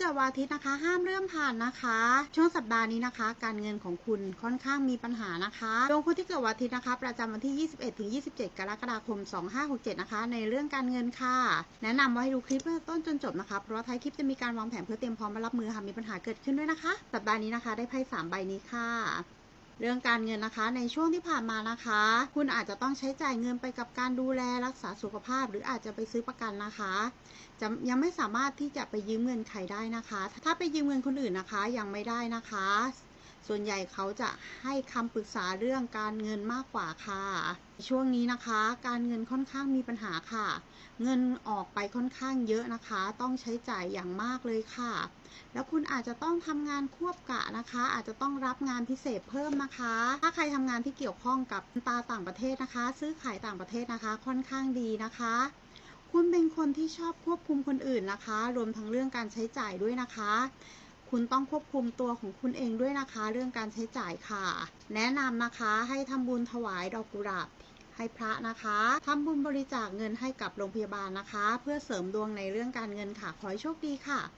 เกิดวันอาทิตย์นะคะ ห้ามเริ่มผ่านนะคะ ช่วงสัปดาห์นี้นะคะ การเงินของคุณค่อนข้างมีปัญหานะคะดวงคนที่เกิดวันอาทิตย์นะคะ ประจำวันที่ 21ถึง27 กรกฎาคม 2567 นะคะ ในเรื่องการเงินค่ะ แนะนำว่าให้ดูคลิปต้นจนจบนะคะ เพราะว่าท้ายคลิปจะมีการวางแผนเพื่อเตรียมพร้อมมารับมือหากมีปัญหาเกิดขึ้นด้วยนะคะ สัปดาห์นี้นะคะ ได้ไพ่สามใบนี้ค่ะ เรื่องการเงินนะคะ ในช่วงที่ผ่านมานะคะ คุณอาจจะต้องใช้จ่ายเงินไปกับการดูแลรักษาสุขภาพ หรืออาจจะไปซื้อประกันนะคะจะยังไม่สามารถที่จะไปยืมเงินใครได้นะคะ ถ้าไปยืมเงินคนอื่นนะคะยังไม่ได้นะคะ ส่วนใหญ่เขาจะให้คำปรึกษาเรื่องการเงินมากกว่าค่ะ ช่วงนี้นะคะ การเงินค่อนข้างมีปัญหาค่ะ เงินออกไปค่อนข้างเยอะนะคะ ต้องใช้จ่ายอย่างมากเลยค่ะ แล้วคุณอาจจะต้องทำงานควบกะนะคะ อาจจะต้องรับงานพิเศษเพิ่มนะคะ ถ้าใครทำงานที่เกี่ยวข้องกับตาต่างประเทศนะคะ ซื้อขายต่างประเทศนะคะ ค่อนข้างดีนะคะคุณเป็นคนที่ชอบควบคุมคนอื่นนะคะ รวมทั้งเรื่องการใช้จ่ายด้วยนะคะ คุณต้องควบคุมตัวของคุณเองด้วยนะคะ เรื่องการใช้จ่ายค่ะ แนะนำนะคะให้ทำบุญถวายดอกกุหลาบให้พระนะคะทำบุญบริจาคเงินให้กับโรงพยาบาลนะคะ เพื่อเสริมดวงในเรื่องการเงินค่ะ ขอให้โชคดีค่ะ